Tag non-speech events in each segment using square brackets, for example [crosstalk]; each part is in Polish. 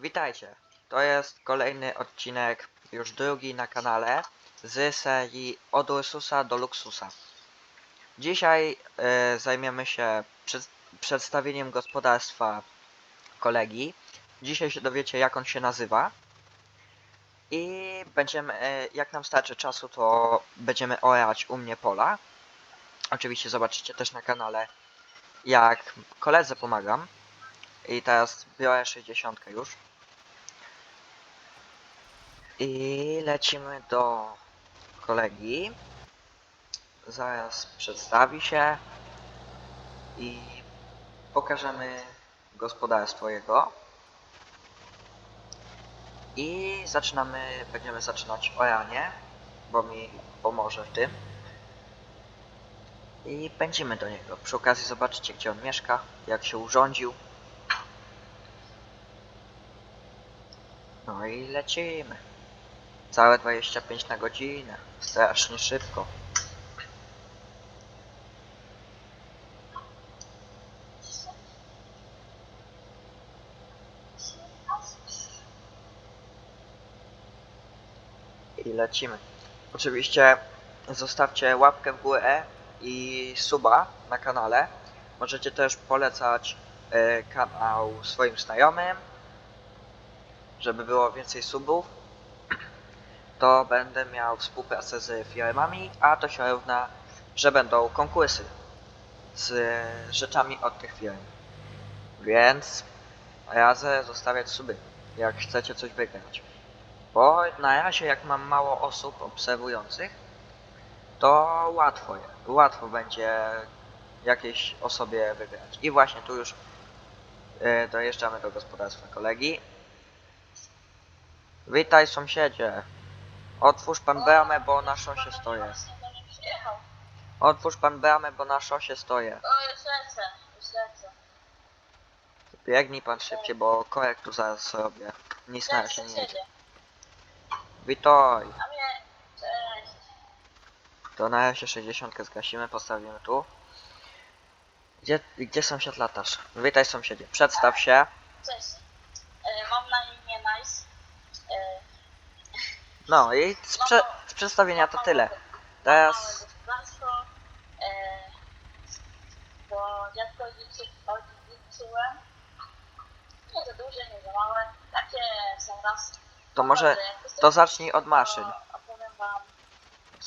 Witajcie. To jest kolejny odcinek, już drugi na kanale, z serii Od Ursusa do Luksusa. Dzisiaj e, zajmiemy się przed, przedstawieniem gospodarstwa kolegi. Dzisiaj się dowiecie jak on się nazywa. I będziemy, e, jak nam starczy czasu, to będziemy orać u mnie pola. Oczywiście zobaczycie też na kanale, jak koledze pomagam. I teraz biorę 60 już. I lecimy do kolegi. Zaraz przedstawi się i pokażemy gospodarstwo jego. I zaczynamy, będziemy zaczynać oranie, bo mi pomoże w tym. I pędzimy do niego. Przy okazji zobaczycie gdzie on mieszka, jak się urządził. No i lecimy. Całe 25 na godzinę. Strasznie szybko. I lecimy. Oczywiście zostawcie łapkę w górę i suba na kanale. Możecie też polecać e, kanał swoim znajomym, żeby było więcej subów to będę miał współpracę z firmami, a to się równa, że będą konkursy z rzeczami od tych firm. Więc radzę zostawiać suby, jak chcecie coś wygrać. Bo na razie jak mam mało osób obserwujących, to łatwo, łatwo będzie jakiejś osobie wygrać. I właśnie tu już e, dojeżdżamy do gospodarstwa kolegi. Witaj sąsiedzie. Otwórz pan bramę, bo na szosie stoję. Otwórz pan bramę, bo na szosie stoję. O, już lecę, już lecę. Biegnij pan szybciej, bo korek tu zaraz robię. Nic na razie nie jedzie. Witaj. A mnie... Cześć. To na razie 60 zgasimy, postawimy tu. Gdzie, gdzie sąsiad latasz? Witaj sąsiedzie. Przedstaw się. Cześć. E, mam na imię No i z, prze, z przedstawienia to tyle. Teraz. E, bo dziadko odziedziczy- odziedziczyłem. Nie za duże, nie za małe. Takie są raz. to może to zacznij od maszyn. Opowiem wam,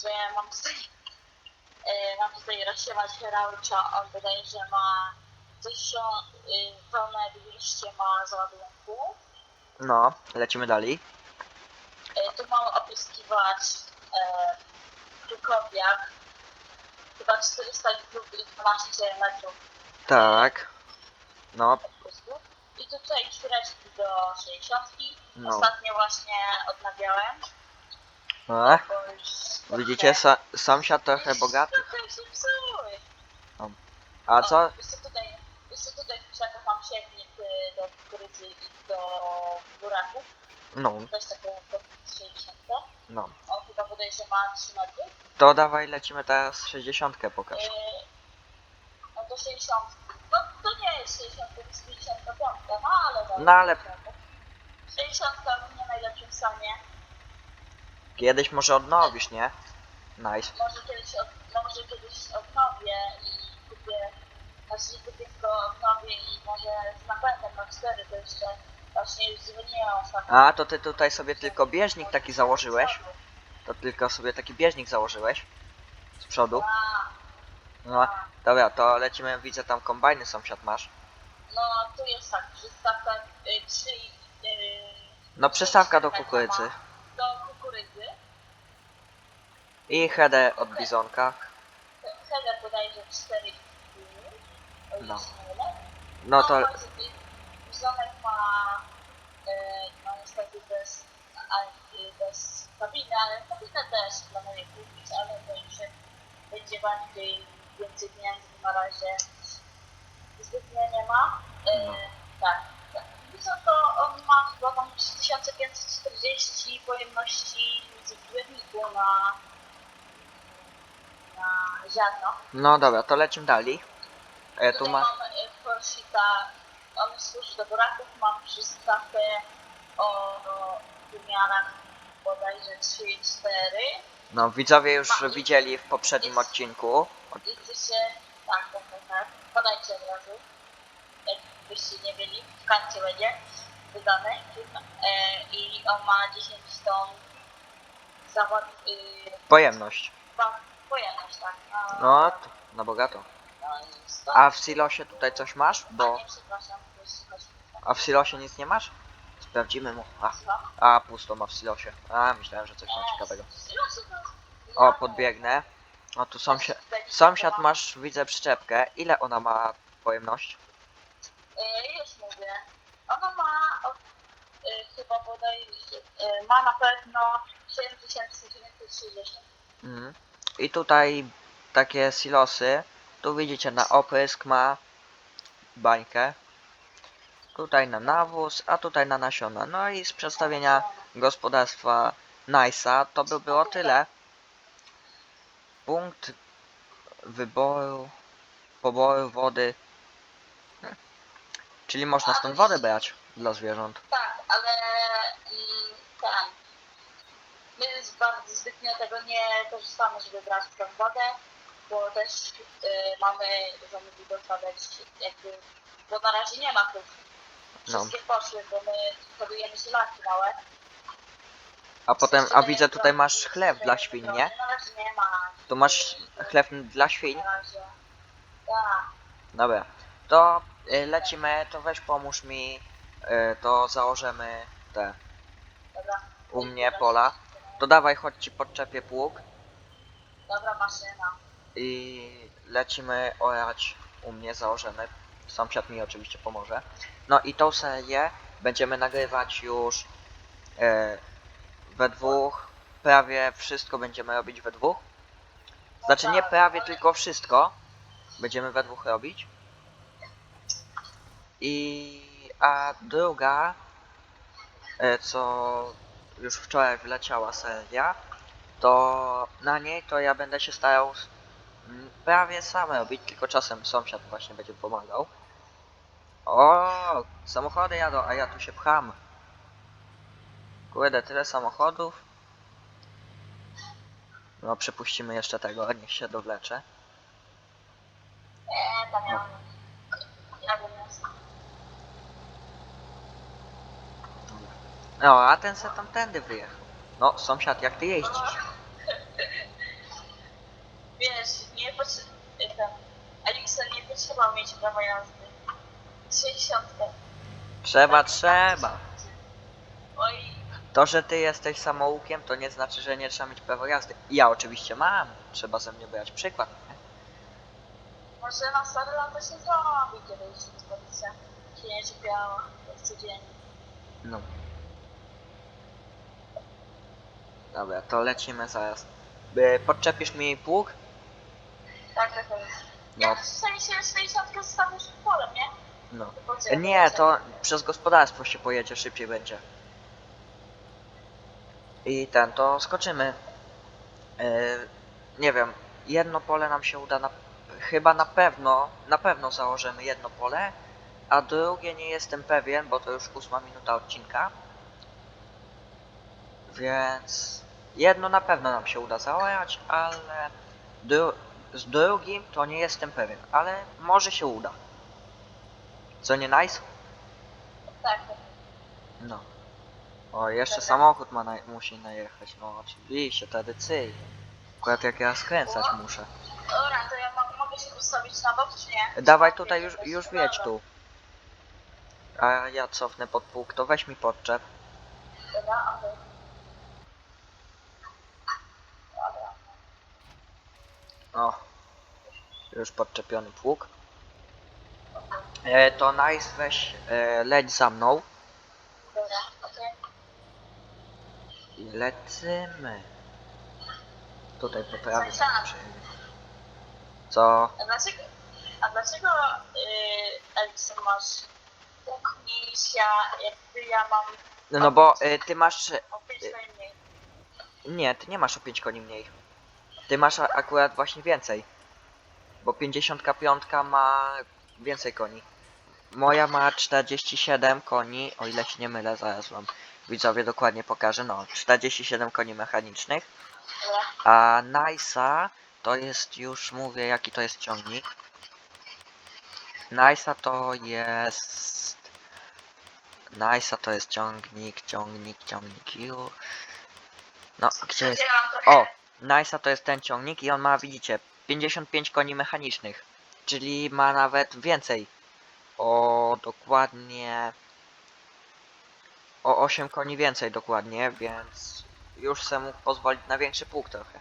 że mam tutaj, e, mam tutaj rozsiewać Heraucza. On wydaje, że ma coś, y, pełne liście ma załadunku. No, lecimy dalej. E, tu mały opryskiwacz e, Krukowiak. Chyba 400 litrów i 12 metrów Tak. No. I tutaj czwóreczki do 60. no. Ostatnio właśnie odnawiałem. Ech, już widzicie, sa, trochę bogaty. Trochę się psuły. A co? Jeszcze tutaj, jeszcze tutaj mam siewnik y, do kukurydzy i do buraków. No, Też taką po 60. no. On chyba wydaje, że ma 3 metry. To dawaj lecimy teraz 60 pokaż. No to 60. No to nie jest 60, to jest 55, no ale. No ale- 60 w nie najlepszym stanie. Kiedyś może odnowisz, nie? Nice. Może kiedyś, od, może kiedyś odnowię i kupię, znaczy kupię tylko odnowię i może z napędem na 4 to jeszcze właśnie ostatnio. A, to ty tutaj sobie tylko bieżnik taki założyłeś? To tylko sobie taki bieżnik założyłeś? Z przodu? A, No, dobra, to lecimy, widzę tam kombajny sąsiad masz. No tu jest tak, przystawka y, 3 y, No, przystawka do kukurydzy. do kukurydzy. I header od bizonka. Header bodajże 4 o ile No. się nie mylę. No to, Bizonek ma no niestety bez, bez kabiny, ale kabinę też planuję kupić, ale to już będzie bardziej więcej pieniędzy na razie zbytnio nie ma. No. Tak. tak. Bizon to on ma chyba tam 3540 pojemności w zbiorniku na na ziarno. no dobra, to lecimy dalej. E, tu ma, mam e, Forshita, on służy do buraków, mam przystawkę o wymiarach bodajże 3 i 4. No, widzowie już widzieli w poprzednim odcinku. I gdyście, tak, tak, tak, tak, podajcie od razu, jakbyście nie byli, w karcie będzie wydane e, i on ma 10 ton zawod, y, Pojemność. pojemność, tak. A, No, na bogato. A w silosie tutaj coś masz? Bo... A w silosie nic nie masz? Sprawdzimy mu. A, a pusto ma w silosie. A, myślałem, że coś ma ciekawego. O, podbiegnę. O, tu sąsiad... Sąsiad masz, widzę, przyczepkę. Ile ona ma pojemność? E, Już mówię. Ona ma od, e, chyba bodajże, e, ma na pewno 7960. Mhm. I tutaj takie silosy. Tu widzicie na oprysk ma bańkę. Tutaj na nawóz, a tutaj na nasiona. No i z przedstawienia gospodarstwa Nice'a to by było tyle. Punkt wyboru, poboru wody. Czyli można stąd wodę brać dla zwierząt. Tak, ale mm, ten. My bardzo zbytnio tego nie korzystamy, żeby brać tą wodę, bo też y, mamy zamówić dostawać jakby, bo na razie nie ma krów. No. Wszystkie poszły, bo my hodujemy zielaki małe. A potem, a widzę tutaj masz chleb dla świń, nie? Na razie nie ma. Tu masz chleb dla świń? Na razie. Tak. Dobra. To y, lecimy, to weź pomóż mi, y, to założymy te Dobra. u mnie pola. To dawaj, chodź ci podczepię pług Dobra maszyna. I lecimy orać u mnie, założymy. Sąsiad mi oczywiście pomoże. No i tą serię będziemy nagrywać już e, we dwóch. Prawie wszystko będziemy robić we dwóch. Znaczy nie prawie, tylko wszystko będziemy we dwóch robić. I a druga, e, co już wczoraj wleciała seria, to na niej to ja będę się starał prawie sam robić, tylko czasem sąsiad właśnie będzie pomagał. O, samochody jadą, a ja tu się pcham. Kurde, tyle samochodów. No, przepuścimy jeszcze tego, niech się dowlecze. Miasta. No, a ten se tamtędy wyjechał. No, sąsiad, jak ty jeździsz? Wiesz, nie potrzeba. Ten. Eliksen nie potrzeba mieć prawa jazdy. 60. Trzeba, trzeba. Oj, To, że ty jesteś samoukiem, to nie znaczy, że nie trzeba mieć prawa jazdy. Ja oczywiście mam. Trzeba ze mnie brać przykład. nie? może na stare lata się zrobi kiedyś dyspozycja. Się nie czepiała. Jak codziennie. No. Dobra, to lecimy zaraz. Y, Podczepisz mi pług? Tak, tak, tak. No, Jak w sensie 60 zostawisz w polem, nie? no. Nie, to przez gospodarstwo się pojedzie, szybciej będzie. I ten, to skoczymy. Yy, nie wiem, jedno pole nam się uda na... Chyba na pewno, na pewno założymy jedno pole, a drugie nie jestem pewien, bo to już ósma minuta odcinka. Więc jedno na pewno nam się uda zaorać, ale dru z drugim to nie jestem pewien, ale może się uda. Co nie nice? Tak, tak. No. O, jeszcze Dobra. samochód ma naj musi najechać. No oczywiście, tradycyjnie. Akurat jak ja skręcać muszę. Dobra, to ja mo- mogę się postawić na bok, czy nie? Dawaj tutaj już, już wiedź tu. A ja cofnę pod pług, to weź mi podczep. Dobra, okej. Dobra. O. Już podczepiony pług. E, to nice, weź e, leć za mną. Dobra, okej. I lecimy. Tutaj po prawej. Sąsiad. Co? A dlaczego, a dlaczego yy, Elixir masz punkt niż ja, jakby ja mam No bo e, ty masz o 5 najmniej? Nie, ty nie masz o 5 koni mniej. Ty masz a- akurat właśnie więcej. Bo 55 ma więcej koni. Moja ma 47 koni, o ile się nie mylę, zaraz wam widzowie dokładnie pokażę. No, 47 koni mechanicznych. A Nice'a to jest, już mówię jaki to jest ciągnik. Nice'a to jest... Nice'a to jest ciągnik, ciągnik, ciągnik, ju. No, gdzie jest? O! Nice'a to jest ten ciągnik i on ma, widzicie, 55 koni mechanicznych. Czyli ma nawet więcej. O dokładnie... O 8 koni więcej dokładnie, więc już sobie mógł pozwolić na większy pług trochę.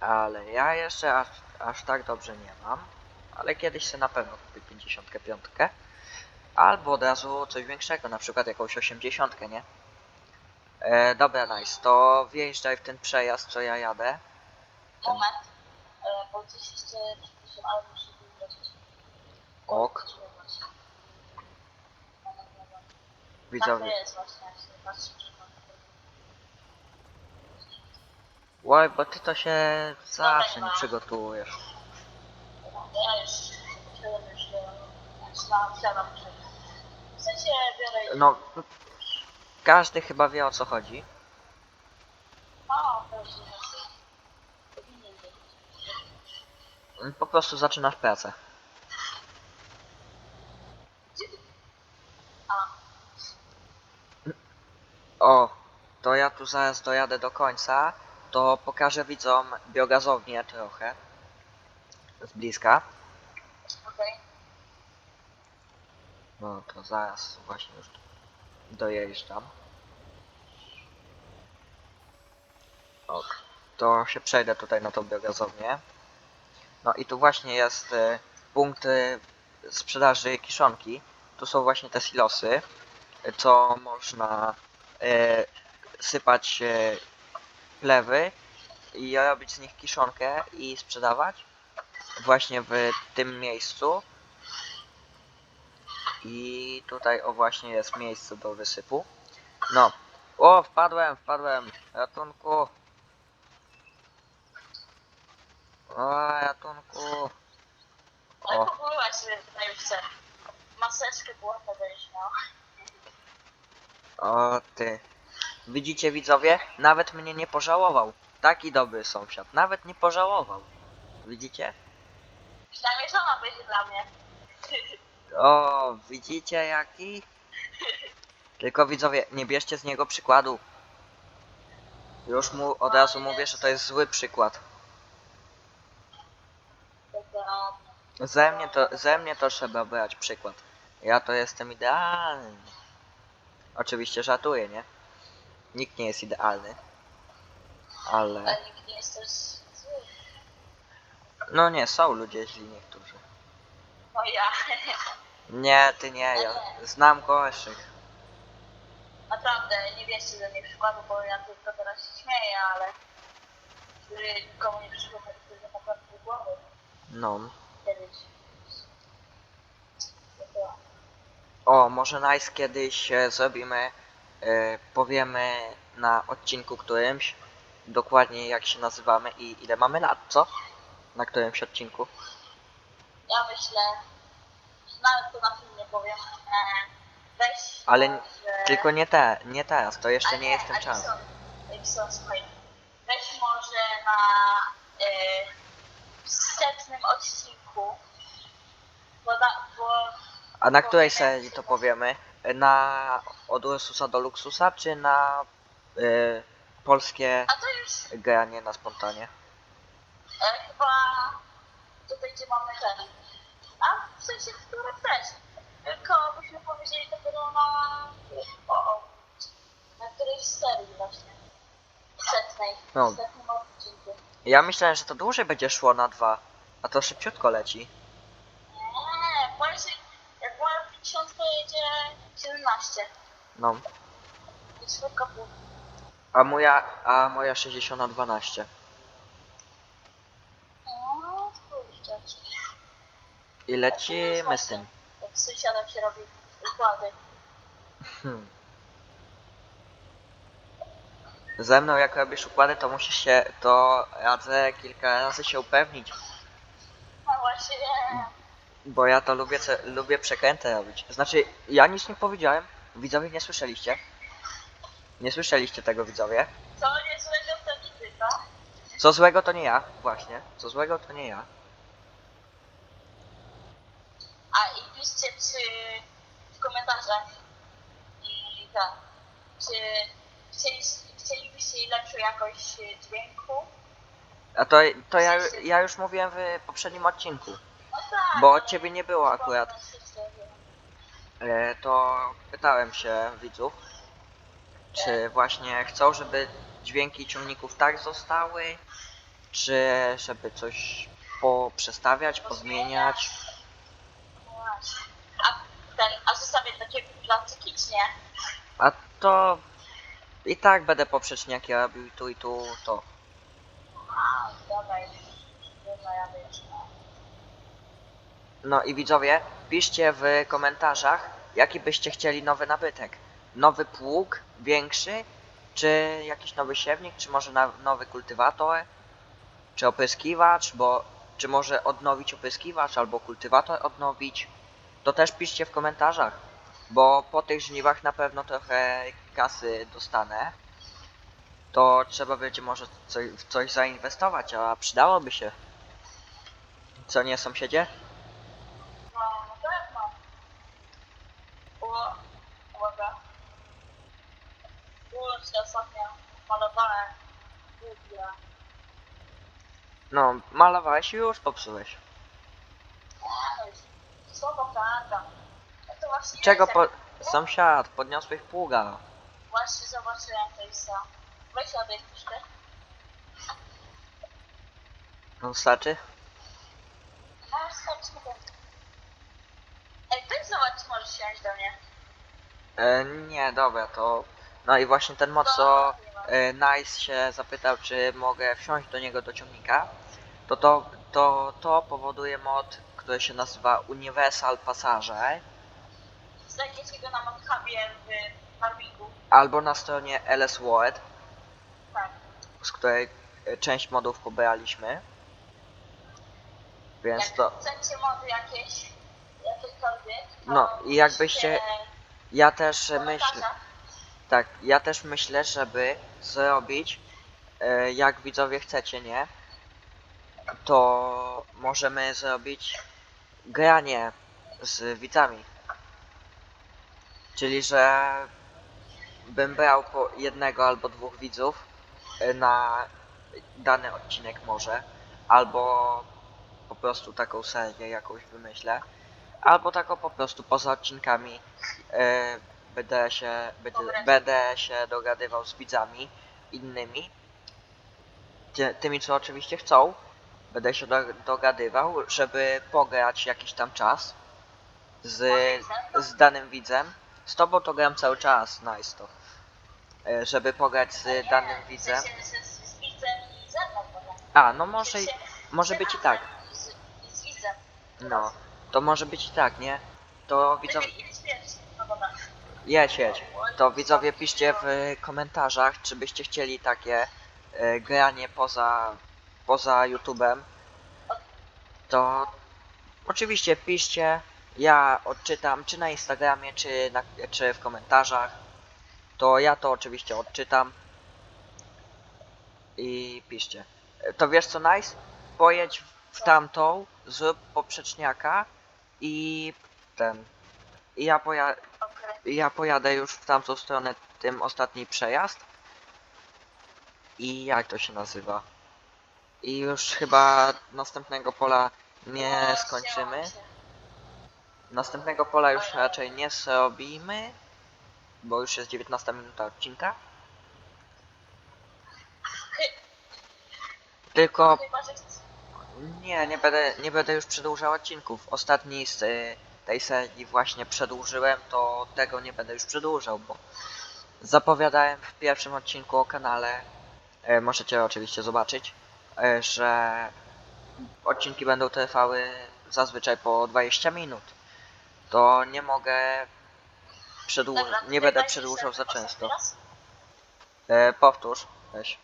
Ale ja jeszcze aż, aż tak dobrze nie mam. Ale kiedyś sobie na pewno kupię 55. Albo od razu coś większego, na przykład jakąś 80, nie? E, dobra, nice. To wjeżdżaj w ten przejazd, co ja jadę. Moment. E, bo coś jeszcze, przepraszam, ale muszę wybrać. Ok. Widzowie. Tak to jest właśnie, jak się patrzy, że mam- Oj, bo ty to się zawsze nie przygotujesz. Ja już wsiadam już do... Zaczynam, wsiadam przed... W sensie biorę... No, każdy chyba wie o co chodzi. O. Powinien. Po prostu zaczynasz pracę. O, to ja tu zaraz dojadę do końca. To pokażę widzom biogazownię trochę. Z bliska. okej. No to zaraz właśnie już dojeżdżam. Ok. To się przejdę tutaj na tą biogazownię. No i tu właśnie jest e, punkt e, sprzedaży kiszonki. Tu są właśnie te silosy, e, co można e, sypać e, plewy i robić z nich kiszonkę i sprzedawać właśnie w tym miejscu. I tutaj o właśnie jest miejsce do wysypu. No. O, wpadłem, wpadłem. Ratunku. O, ratunku. Ale O. pobyłaś sobie tutaj już chcę. Maseczkę błota będziesz miał. O, ty. Widzicie widzowie? Nawet mnie nie pożałował. Taki dobry sąsiad. Nawet nie pożałował. Widzicie? Przynajmniej żona będzie dla mnie. [laughs] O, widzicie jaki? Tylko widzowie, nie bierzcie z niego przykładu. Już mu od razu mówię, że to jest zły przykład. Ze mnie to, ze mnie to trzeba brać przykład. Ja to jestem idealny. Oczywiście żartuję, nie? Nikt nie jest idealny. Ale... Ale nikt nie jest też zły. No nie, są ludzie źli niektórzy. No ja. Nie, ty nie, ja znam gorszych. Naprawdę, nie bierzcie ze mnie przykładu, bo ja tylko teraz się śmieję, ale gdyby nikomu nie przyszło to naprawdę do głowy No. kiedyś. To była. O, może nice kiedyś e, zrobimy, e, powiemy na odcinku którymś dokładnie jak się nazywamy i ile mamy lat, co? Na którymś odcinku. Ja myślę, że nawet to na filmie powiem. E, weź Ale może... Tylko nie te, nie teraz, to jeszcze nie jest ten czas. Edison, słuchaj. Weź może na e, setnym odcinku, bo, na, bo A na której serii to powiemy? Na od Ursusa do Luxusa, czy na y, polskie a to już granie na spontanie? e, chyba tutaj, gdzie mamy ten. A w sensie, w którym też. Tylko byśmy powiedzieli dopiero na, o, o, na którejś serii właśnie. Setnej. No. Setnym odcinku. Ja myślałem, że to dłużej będzie szło na dwa, a to szybciutko leci. Nie, właśnie jak była 50 to jedzie 17. No. I szybko pół. A moja, a moja 60 na 12. No, kurczę. I lecimy z tym. Jak sąsiadem się robi układy. Hmm. Ze mną jak robisz układy, to musisz się, to radzę kilka razy się upewnić. No właśnie, Bo ja to lubię, ce- lubię przekręty robić. Znaczy, ja nic nie powiedziałem. Widzowie nie słyszeliście. Nie słyszeliście tego widzowie. Co niezłego to niby, no? Co złego to nie ja, właśnie. Co złego to nie ja. A i piszcie czy w komentarzach i tak, czy chcieli, chcielibyście lepszą jakość dźwięku? A to, to ja, ja już mówiłem w poprzednim odcinku. No tak. Bo ale ciebie nie było akurat. E, to pytałem się widzów, czy właśnie chcą, żeby dźwięki ciągników tak zostały, czy żeby coś poprzestawiać, pozmieniać. A, ten, a zostawię takie placyki, czy nie? A to i tak będę poprzeczniaki robił i tu i tu to. A, dawaj. Dobra, ja jeszcze. No i widzowie, piszcie w komentarzach, jaki byście chcieli nowy nabytek. Nowy pług, większy, czy jakiś nowy siewnik, czy może na, nowy kultywator, czy opryskiwacz, bo czy może odnowić opryskiwacz albo kultywator odnowić. To też piszcie w komentarzach, bo po tych żniwach na pewno trochę kasy dostanę. To trzeba będzie może coś, w coś zainwestować, a przydałoby się. Co nie sąsiedzie? No, na pewno. O, uwaga. Kurczę, ostatnio malowałem Google. No, malowałeś i już popsułeś. Słowo prawda. No to właśnie Czego po... Sąsiad, podniosłeś pługa. Właśnie zobaczyłem to i co. Weź odejdź troszkę. No starczy? No, starczy mi to. Ej, weź zobacz, możesz siąść do mnie. E, nie, dobra, to... No i właśnie ten mod, co e, Nice się zapytał, czy mogę wsiąść do niego do ciągnika, to to, to, to powoduje mod, który się nazywa Universal Passager, Znajdziecie go na modhubie w farmingu. albo na stronie LS World, Tak. z której e, część modów pobraliśmy. Więc Jak to... chcecie mody jakieś, jakiekolwiek, to No, i jakbyście- piszcie Ja też w myślę... komentarzach. Tak, ja też myślę, żeby zrobić, e, jak widzowie chcecie, nie? To możemy zrobić granie z widzami. Czyli, że bym brał po jednego albo dwóch widzów e, na dany odcinek może, albo po prostu taką serię jakąś wymyślę, albo taką po prostu poza odcinkami e, będę się, będę, Dobra. będę się dogadywał z widzami innymi, ty, tymi co oczywiście chcą, będę się do, dogadywał, żeby pograć jakiś tam czas z, z danym widzem. Z tobą to gram cały czas, nice to. E, Żeby pograć z Nie, danym widzem. Z, z, z widzem i ze mną potem. A, no może, i- może być i tak. Z, widzem. No, to może być i tak, nie? To Lepiej pierwszy. No dobra. Jedź, jedź. To widzowie piszcie w komentarzach, czy byście chcieli takie e, granie poza, poza YouTube'em. To oczywiście piszcie, ja odczytam, czy na Instagramie, czy, na, czy w komentarzach. To ja to oczywiście odczytam. I piszcie. E, To wiesz co, Nice? Pojedź w tamtą, zrób poprzeczniaka i ten. I ja poja Okej. Ja pojadę już w tamtą stronę tym ostatni przejazd. I jak to się nazywa? I już chyba następnego pola nie No, skończymy. Następnego pola już raczej nie zrobimy, bo już jest 19 minuta odcinka. Tylko nie, nie będę, nie będę już przedłużał odcinków. Ostatni z y, tej serii właśnie przedłużyłem, to tego nie będę już przedłużał, bo zapowiadałem w pierwszym odcinku o kanale, e, możecie oczywiście zobaczyć, e, że odcinki będą trwały zazwyczaj po 20 minut. To nie mogę przedłużyć, Dobra, nie będę przedłużał za często. raz. E, powtórz, weź.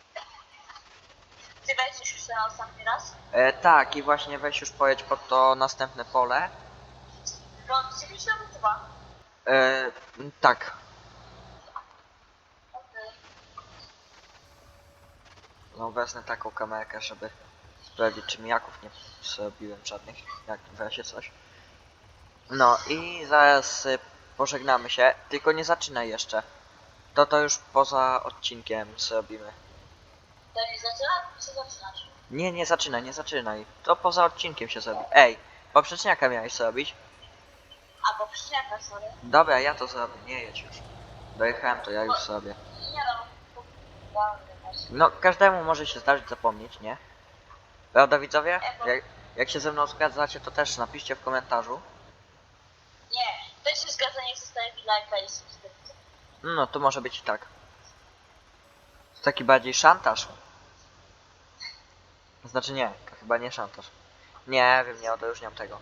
Ty weź już na ostatni raz. E, tak, i właśnie weź już pojedź pod to następne pole Prąd się dwa. E, tak. Okej. No wezmę taką kamerkę, żeby sprawdzić czy mijaków nie zrobiłem żadnych, jak w razie coś. No i zaraz y, pożegnamy się, tylko nie zaczynaj jeszcze. To to już poza odcinkiem zrobimy. To nie zaczyna? Czy zaczynasz? Nie, nie zaczynaj, nie zaczynaj. To poza odcinkiem się zrobi. Ej, poprzeczniaka miałeś zrobić? Bo sorry. Dobra, ja to zrobię, nie jedź już. Dojechałem, to ja już zrobię. Nie no. No, każdemu może się zdarzyć zapomnieć, nie? Prawda widzowie? Jak, jak się ze mną zgadzacie, to też napiszcie w komentarzu. Nie, też się zgadza, nie zostaje lajka i subskrypcja. No, to może być i tak. To taki bardziej szantaż. Znaczy nie, to chyba nie szantaż. Nie wiem, nie odróżniam tego.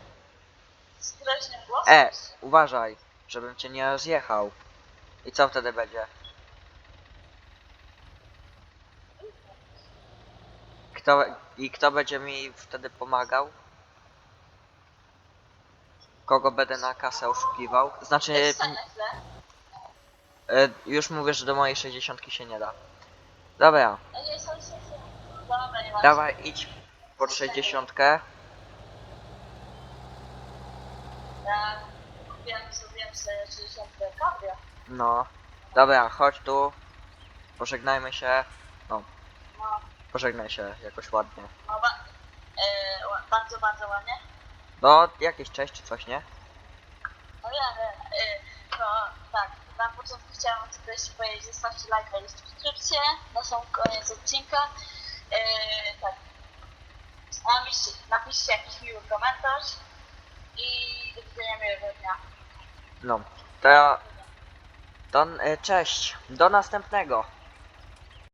E, uważaj, żebym cię nie rozjechał. I co wtedy będzie? Kto, I kto będzie mi wtedy pomagał? Kogo będę na kasę oszukiwał? Znaczy, e, już mówię, że do mojej 60 się nie da. Dobra, ma. dawaj idź pod 60. Ja kupiłem, sobie 60 kabria. No, dobra, chodź tu. Pożegnajmy się. No, Pożegnaj się jakoś ładnie. no ba e, ła- bardzo, bardzo ładnie. No, jakieś cześć czy coś, nie? No ja, e, e, to tak, na początku chciałam tylko jeszcze powiedzieć, zostawcie lajka i subskrypcję na sam koniec odcinka. E, tak, napiszcie, napiszcie jakiś miły komentarz i do dnia. No, to, to e, cześć, do następnego.